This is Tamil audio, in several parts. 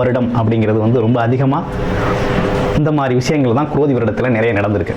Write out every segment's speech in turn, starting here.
வருடம் அப்படிங்கிறது வந்து ரொம்ப அதிகமாக இந்த மாதிரி விஷயங்கள் தான் குரோதி வருடத்தில் நிறைய நடந்திருக்கு.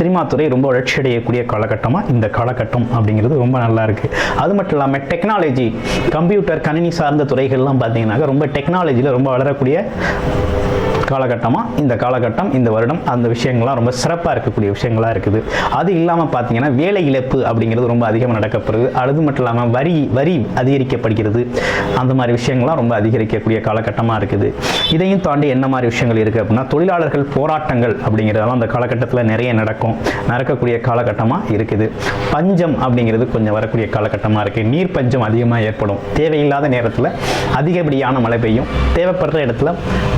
சினிமா துறை ரொம்ப வளர்ச்சி அடையக்கூடிய காலகட்டமாக இந்த காலகட்டம் அப்படிங்கிறது ரொம்ப நல்லா இருக்குது அது மட்டும் இல்லாமல் டெக்னாலஜி கம்ப்யூட்டர் கணினி சார்ந்த துறைகள்லாம் பார்த்தீங்கன்னாக்க ரொம்ப டெக்னாலஜியில் ரொம்ப வளரக்கூடிய காலகட்டமாக இந்த காலகட்டம் இந்த வருடம் அந்த விஷயங்கள்லாம் ரொம்ப சிறப்பாக இருக்கக்கூடிய விஷயங்களாக இருக்குது. அது இல்லாமல் பார்த்தீங்கன்னா வேலை இழப்பு அப்படிங்கிறது ரொம்ப அதிகமாக நடக்கப்படுது. அது மட்டும் இல்லாமல் வரி வரி அதிகரிக்கப்படுகிறது. அந்த மாதிரி விஷயங்கள்லாம் ரொம்ப அதிகரிக்கக்கூடிய காலகட்டமாக இருக்குது. இதையும் தாண்டி என்ன மாதிரி விஷயங்கள் இருக்குது அப்படின்னா தொழிலாளர்கள் போராட்டங்கள் அப்படிங்கிறதெல்லாம் அந்த காலகட்டத்தில் நிறைய நடக்கும். நடக்கக்கூடிய காலகட்டமாக இருக்குது. பஞ்சம் அப்படிங்கிறது கொஞ்சம் வரக்கூடிய காலகட்டமாக இருக்குது நீர் பஞ்சம் அதிகமாக ஏற்படும். தேவையில்லாத நேரத்தில் அதிகப்படியான மழை பெய்யும். தேவைப்படுற இடத்துல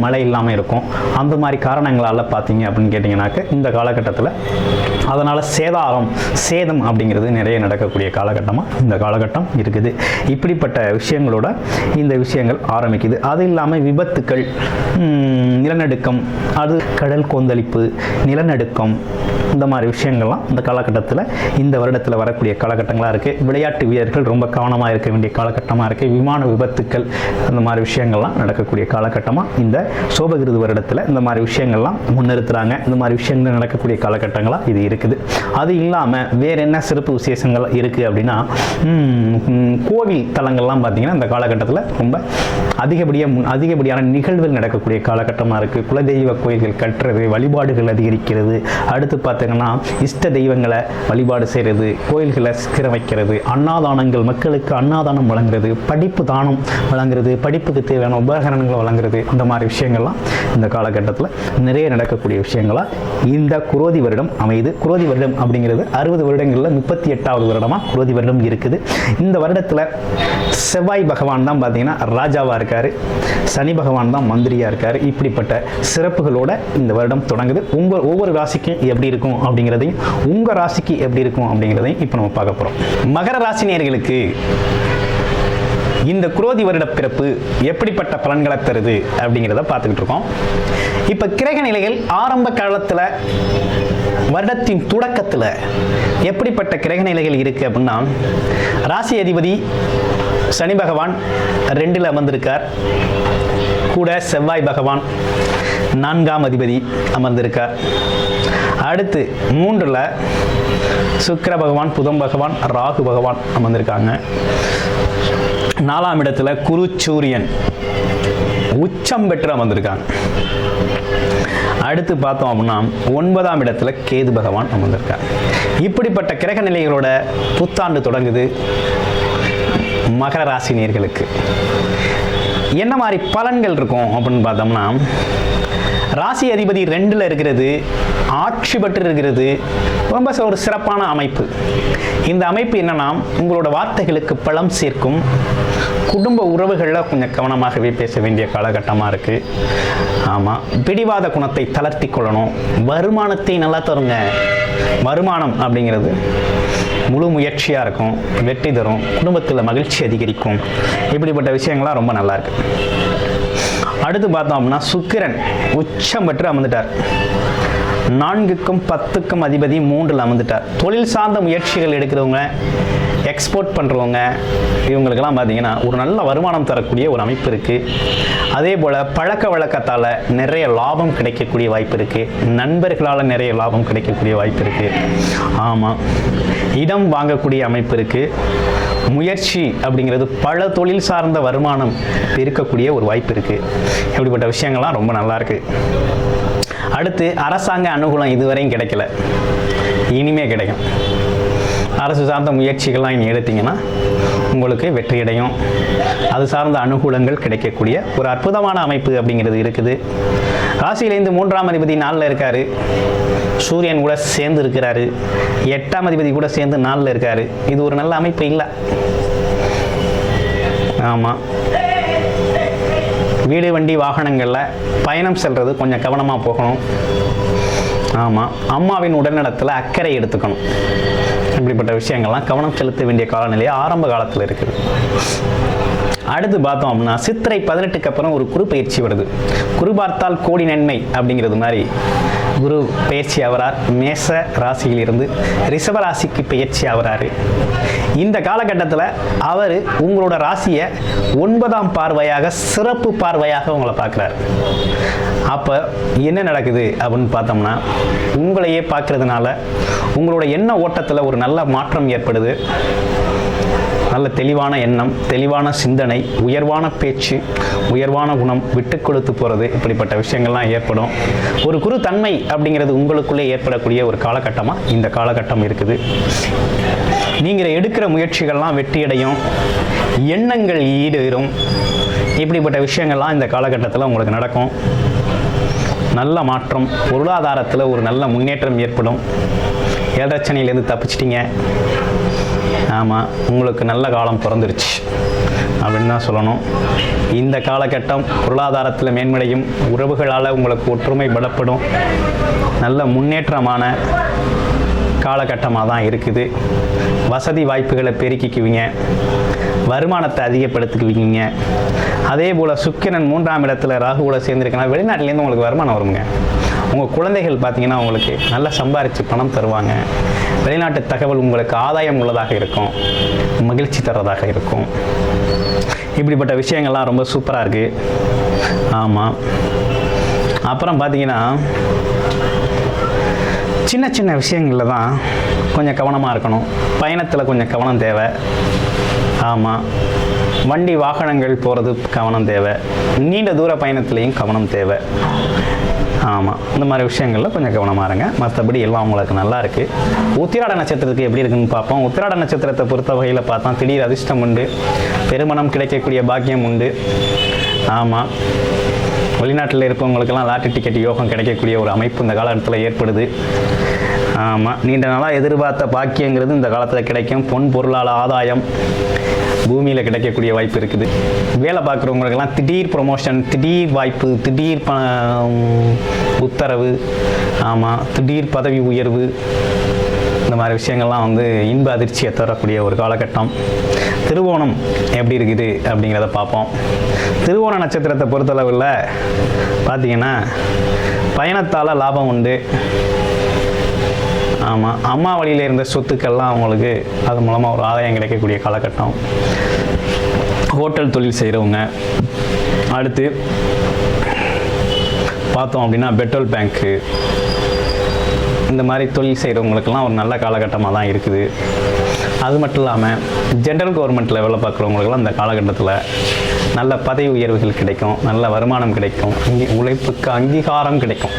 மழை இல்லாமல் இருக்கும். அந்த மாதிரி காரணங்களால் பார்த்தீங்க அப்படின்னு கேட்டிங்கனாக்க இந்த காலகட்டத்தில் அதனால் சேதாரம் சேதம் அப்படிங்கிறது நிறைய நடக்கக்கூடிய காலகட்டமாக இந்த காலகட்டம் இருக்குது. இப்படிப்பட்ட விஷயங்களோட இந்த விஷயங்கள் ஆரம்பிக்குது. அது இல்லாமல் விபத்துக்கள் நிலநடுக்கம் அது கடல் கொந்தளிப்பு நிலநடுக்கம் இந்த மாதிரி விஷயங்கள்லாம் இந்த காலகட்டத்தில் இந்த வருடத்தில் வரக்கூடிய காலகட்டங்களாக இருக்குது விளையாட்டு வீரர்கள் ரொம்ப கவனமாக இருக்க வேண்டிய காலகட்டமாக இருக்குது விமான விபத்துக்கள் அந்த மாதிரி விஷயங்கள்லாம் நடக்கக்கூடிய காலகட்டமாக இந்த சோபகிருது வருடத்தில் இந்த மாதிரி விஷயங்கள்லாம் முன்னிறுத்துறாங்க. இந்த மாதிரி விஷயங்கள் நடக்கக்கூடிய காலகட்டங்களாக இது இருக்குது. அது இல்லாமல் வேறு என்ன சிறப்பு விசேஷங்கள் இருக்குது அப்படின்னா கோவில் தலங்கள்லாம் பார்த்தீங்கன்னா இந்த காலகட்டத்தில் ரொம்ப அதிகப்படியாக முன் அதிகப்படியான நிகழ்வுகள் நடக்கக்கூடிய காலகட்டமாக இருக்குது குலதெய்வ கோயில்கள் கட்டுறது வழிபாடுகள் அதிகரிக்கிறது. அடுத்து பார்த்தீங்கன்னா இஷ்ட தெய்வங்களை வழிபாடு செய்கிறது கோயில்களை சிக்கிர வைக்கிறது அன்னதானங்கள் மக்களுக்கு அன்னாதானம் வழங்குறது படிப்பு தானம் வழங்குறது படிப்புக்கு தேவையான உபகரணங்களை வழங்குறது அந்த மாதிரி விஷயங்கள்லாம் இந்த காலகட்டத்தில் நிறைய நடக்கக்கூடிய விஷயங்களா இந்த குரோதி வருடம் அமையுது. குரோதி வருடம் அப்படிங்கிறது அறுபது வருடங்களில் முப்பத்தி எட்டாவது வருடமாக குரோதி வருடம் இருக்குது. இந்த வருடத்தில் செவ்வாய் பகவான் தான் பார்த்தீங்கன்னா ராஜாவாக இருக்கார். சனி பகவான் தான் மந்திரியாக இருக்கார். இப்படிப்பட்ட சிறப்புகளோட இந்த வருடம் தொடங்குது. உங்கள் ஒவ்வொரு ராசிக்கும் எப்படி இருக்கும்? அப்படிங்கிறதையும் உங்கள் ராசிக்கு எப்படி இருக்கும் அப்படிங்கிறதையும் இப்போ நம்ம பார்க்க போகிறோம் மகர ராசி நேர்களுக்கு இந்த குரோதி வருட பிறப்பு எப்படிப்பட்ட பலன்களை தருது அப்படிங்கிறத பார்த்துக்கிட்டு இருக்கோம். இப்போ கிரக நிலைகள் ஆரம்ப காலத்தில் வருடத்தின் தொடக்கத்தில் எப்படிப்பட்ட கிரக நிலைகள் இருக்குது அப்படின்னா ராசி அதிபதி சனி பகவான் ரெண்டில் அமர்ந்திருக்கார். கூட செவ்வாய் பகவான் நான்காம் அதிபதி அமர்ந்திருக்கார். அடுத்து மூன்றில் சுக்கிர பகவான் புதன் பகவான் ராகு பகவான் அமர்ந்திருக்காங்க. நாலாம் இடத்துல குரு சூரியன். உச்சம் பெற்று அமர்ந்திருக்காங்க அடுத்து பார்த்தோம் அப்படின்னா ஒன்பதாம் இடத்துல கேது பகவான் அமர்ந்திருக்கார். இப்படிப்பட்ட கிரக நிலைகளோட புத்தாண்டு தொடங்குது மகர ராசி நேர்களுக்கு. என்ன மாதிரி பலன்கள் இருக்கும் அப்படின்னு பார்த்தோம்னா ராசி அதிபதி ரெண்டில் இருக்கிறது ஆட்சி பெற்று இருக்கிறது ரொம்ப ஒரு சிறப்பான அமைப்பு. இந்த அமைப்பு என்னன்னா உங்களோட வார்த்தைகளுக்கு பலம் சேர்க்கும் குடும்ப உறவுகளில் கொஞ்சம் கவனமாகவே பேச வேண்டிய காலகட்டமாக இருக்குது ஆமாம் பிடிவாத குணத்தை தளர்த்தி கொள்ளணும். வருமானத்தை நல்லா தருங்க. வருமானம் அப்படிங்கிறது முழு முயற்சியாக இருக்கும் வெற்றி தரும் குடும்பத்தில் மகிழ்ச்சி அதிகரிக்கும். இப்படிப்பட்ட விஷயங்கள்லாம் ரொம்ப நல்லா இருக்கு. அடுத்து பார்த்தோம் அப்படின்னா சுக்கிரன் உச்சம் பெற்று அமர்ந்துட்டார். நான்குக்கும் பத்துக்கும் அதிபதி மூன்றில் அமர்ந்துட்டார். தொழில் சார்ந்த முயற்சிகள் எடுக்கிறவங்க எக்ஸ்போர்ட் பண்ணுறவங்க இவங்களுக்கெல்லாம் பார்த்தீங்கன்னா ஒரு நல்ல வருமானம் தரக்கூடிய ஒரு அமைப்பு இருக்குது அதே போல் பழக்க வழக்கத்தால் நிறைய லாபம் கிடைக்கக்கூடிய வாய்ப்பு இருக்குது நண்பர்களால் நிறைய லாபம் கிடைக்கக்கூடிய வாய்ப்பு இருக்குது ஆமாம் இடம் வாங்கக்கூடிய அமைப்பு இருக்குது முயற்சி அப்படிங்கிறது பல தொழில் சார்ந்த வருமானம் பெருக்கக்கூடிய ஒரு வாய்ப்பு இருக்குது இப்படிப்பட்ட விஷயங்கள்லாம் ரொம்ப நல்லாயிருக்கு அடுத்து அரசாங்க அனுகூலம் இதுவரையும் கிடைக்கல. இனிமே கிடைக்கும். அரசு சார்ந்த முயற்சிகள்லாம் இனி எடுத்தீங்கன்னா உங்களுக்கு வெற்றியடையும். அது சார்ந்த அனுகூலங்கள் கிடைக்கக்கூடிய ஒரு அற்புதமான அமைப்பு அப்படிங்கிறது இருக்குது. ராசியிலேருந்து மூன்றாம் அதிபதி நாளில் இருக்காரு. சூரியன் கூட சேர்ந்து இருக்கிறாரு. எட்டாம் அதிபதி கூட சேர்ந்து நாளில் இருக்காரு. இது ஒரு நல்ல அமைப்பு இல்லை. ஆமாம் வீடு வண்டி வாகனங்களில் பயணம் செல்வது கொஞ்சம் கவனமாக போகணும். ஆமாம் அம்மாவின் உடல்நலத்தில் அக்கறை எடுத்துக்கணும். இப்படிப்பட்ட விஷயங்கள்லாம் கவனம் செலுத்த வேண்டிய காலநிலையை ஆரம்ப காலத்தில் இருக்குது. அடுத்து பார்த்தோம் அப்படின்னா சித்திரை பதினெட்டுக்கு அப்புறம் ஒரு குறு பயிற்சி வருது. குரு பார்த்தால் கோடி நன்மை அப்படிங்கிறது மாதிரி குரு பயிற்சி ஆகிறார் மேச ராசியிலிருந்து ரிஷப ராசிக்கு பயிற்சி ஆகிறாரு இந்த காலகட்டத்தில் அவர் உங்களோட ராசியை ஒன்பதாம் பார்வையாக சிறப்பு பார்வையாக உங்களை பார்க்குறாரு. அப்போ என்ன நடக்குது அப்படின்னு பார்த்தோம்னா உங்களையே பார்க்குறதுனால உங்களோட எண்ண ஓட்டத்தில் ஒரு நல்ல மாற்றம் ஏற்படுது. நல்ல தெளிவான எண்ணம் தெளிவான சிந்தனை உயர்வான பேச்சு உயர்வான குணம் விட்டு கொடுத்து போகிறது இப்படிப்பட்ட விஷயங்கள்லாம் ஏற்படும். ஒரு குரு தன்மை அப்படிங்கிறது உங்களுக்குள்ளே ஏற்படக்கூடிய ஒரு காலகட்டமாக இந்த காலகட்டம் இருக்குது. நீங்கள் எடுக்கிற முயற்சிகள்லாம் வெற்றியடையும் எண்ணங்கள் ஈடேறும். இப்படிப்பட்ட விஷயங்கள்லாம் இந்த காலகட்டத்தில் உங்களுக்கு நடக்கும். நல்ல மாற்றம் பொருளாதாரத்தில் ஒரு நல்ல முன்னேற்றம் ஏற்படும். ஏழரச்சனையிலேருந்து தப்பிச்சிட்டிங்க. ஆமாம் உங்களுக்கு நல்ல காலம் பிறந்துருச்சு. அப்படின்னு தான் சொல்லணும். இந்த காலகட்டம் பொருளாதாரத்தில் மேன்மடையும் உறவுகளால் உங்களுக்கு ஒற்றுமை பலப்படும். நல்ல முன்னேற்றமான காலகட்டமாக தான் இருக்குது. வசதி வாய்ப்புகளை பெருக்கிக்குவீங்க. வருமானத்தை அதிகப்படுத்திக்குவீங்க. அதே போல் சுக்கிரன் மூன்றாம் இடத்துல ராகுவில் சேர்ந்துருக்கனா வெளிநாட்டிலேருந்து உங்களுக்கு வருமானம் வருங்க. உங்கள் குழந்தைகள் பார்த்தீங்கன்னா உங்களுக்கு நல்லா சம்பாரித்து பணம் தருவாங்க. வெளிநாட்டு தகவல் உங்களுக்கு ஆதாயம் உள்ளதாக இருக்கும். மகிழ்ச்சி தர்றதாக இருக்கும். இப்படிப்பட்ட விஷயங்கள்லாம் ரொம்ப சூப்பராக இருக்குது ஆமாம் அப்புறம் பார்த்தீங்கன்னா சின்ன சின்ன விஷயங்களில் தான் கொஞ்சம் கவனமாக இருக்கணும். பயணத்தில் கொஞ்சம் கவனம் தேவை. ஆமாம் வண்டி வாகனங்கள் போகிறது கவனம் தேவை. நீண்ட தூர பயணத்துலேயும் கவனம் தேவை. ஆமாம் இந்த மாதிரி விஷயங்களில் கொஞ்சம் கவனமாக இருங்க. மற்றபடி எல்லாம் உங்களுக்கு நல்லா இருக்குது உத்திராட நட்சத்திரத்துக்கு எப்படி இருக்குன்னு பார்ப்போம். உத்திராட நட்சத்திரத்தை பொறுத்த வகையில் பார்த்தா திடீர் அதிர்ஷ்டம் உண்டு. பெருமணம் கிடைக்கக்கூடிய பாக்கியம் உண்டு. ஆமாம் வெளிநாட்டில் இருப்பவங்களுக்கெல்லாம் லாட்டரி டிக்கெட் யோகம் கிடைக்கக்கூடிய ஒரு அமைப்பு இந்த காலகட்டத்தில் ஏற்படுது. ஆமாம் நீண்ட நாளாக எதிர்பார்த்த பாக்கியங்கிறது இந்த காலத்தில் கிடைக்கும். பொன் பொருளால் ஆதாயம் பூமியில் கிடைக்கக்கூடிய வாய்ப்பு இருக்குது. வேலை பார்க்குறவங்களுக்கெல்லாம் திடீர் ப்ரொமோஷன் திடீர் வாய்ப்பு திடீர் ப உத்தரவு ஆமாம் திடீர் பதவி உயர்வு இந்த மாதிரி விஷயங்கள்லாம் வந்து இன்ப அதிர்ச்சியை தரக்கூடிய ஒரு காலகட்டம். திருவோணம் எப்படி இருக்குது அப்படிங்கிறத பார்ப்போம். திருவோண நட்சத்திரத்தை பொறுத்தளவில் பார்த்தீங்கன்னா பயணத்தால் லாபம் உண்டு. ஆமாம் அம்மா வழியில் இருந்த சொத்துக்கள்லாம் அவங்களுக்கு அது மூலமாக ஒரு ஆதாயம் கிடைக்கக்கூடிய காலகட்டம். ஹோட்டல் தொழில் செய்கிறவங்க அடுத்து பார்த்தோம் அப்படின்னா பெட்ரோல் பேங்க்கு இந்த மாதிரி தொழில் செய்கிறவங்களுக்கெல்லாம் ஒரு நல்ல காலகட்டமாக தான் இருக்குது. அது மட்டும் இல்லாமல் ஜென்ரல் கவர்மெண்ட்டில் வேலை பார்க்குறவங்களுக்கெல்லாம் இந்த காலகட்டத்தில் நல்ல பதவி உயர்வுகள் கிடைக்கும் நல்ல வருமானம் கிடைக்கும் அங்கே உழைப்புக்கு அங்கீகாரம் கிடைக்கும்.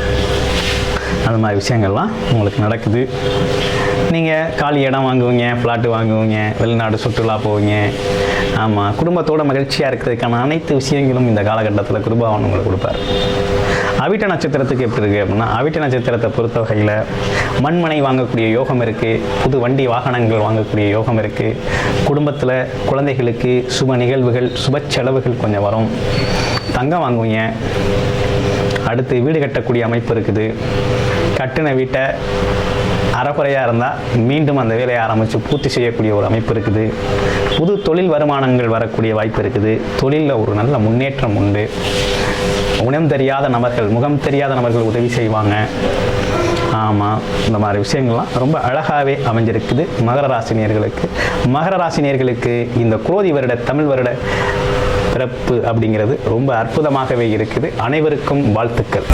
அந்த மாதிரி விஷயங்கள்லாம் உங்களுக்கு நடக்குது. நீங்கள் காலி இடம் வாங்குவீங்க ஃப்ளாட்டு வாங்குவீங்க வெளிநாடு சுற்றுலா போவீங்க. ஆமாம் குடும்பத்தோட மகிழ்ச்சியாக இருக்கிறதுக்கான அனைத்து விஷயங்களும் இந்த காலகட்டத்தில் குருபாவன் உங்களுக்கு கொடுப்பார். அவிட்ட நட்சத்திரத்துக்கு எப்படி இருக்குது அப்படின்னா அவிட்ட நட்சத்திரத்தை பொறுத்த வகையில் மண்மனை வாங்கக்கூடிய யோகம் இருக்குது புது வண்டி வாகனங்கள் வாங்கக்கூடிய யோகம் இருக்குது குடும்பத்தில் குழந்தைகளுக்கு சுப நிகழ்வுகள் சுப செலவுகள் கொஞ்சம் வரும். தங்கம் வாங்குவீங்க. அடுத்து வீடு கட்டக்கூடிய அமைப்பு இருக்குது. கட்டின வீட்டை அறக்குறையாக இருந்தால் மீண்டும் அந்த வேலையை ஆரம்பித்து பூர்த்தி செய்யக்கூடிய ஒரு அமைப்பு இருக்குது. புது தொழில் வருமானங்கள் வரக்கூடிய வாய்ப்பு இருக்குது. தொழிலில் ஒரு நல்ல முன்னேற்றம் உண்டு. உணம் தெரியாத நபர்கள் முகம் தெரியாத நபர்கள் உதவி செய்வாங்க. ஆமாம் இந்த மாதிரி விஷயங்கள்லாம் ரொம்ப அழகாகவே அமைஞ்சிருக்குது மகர ராசினியர்களுக்கு. மகர ராசினியர்களுக்கு இந்த குரோதி வருட தமிழ் வருட பிறப்பு அப்படிங்கிறது ரொம்ப அற்புதமாகவே இருக்குது. அனைவருக்கும் வாழ்த்துக்கள்.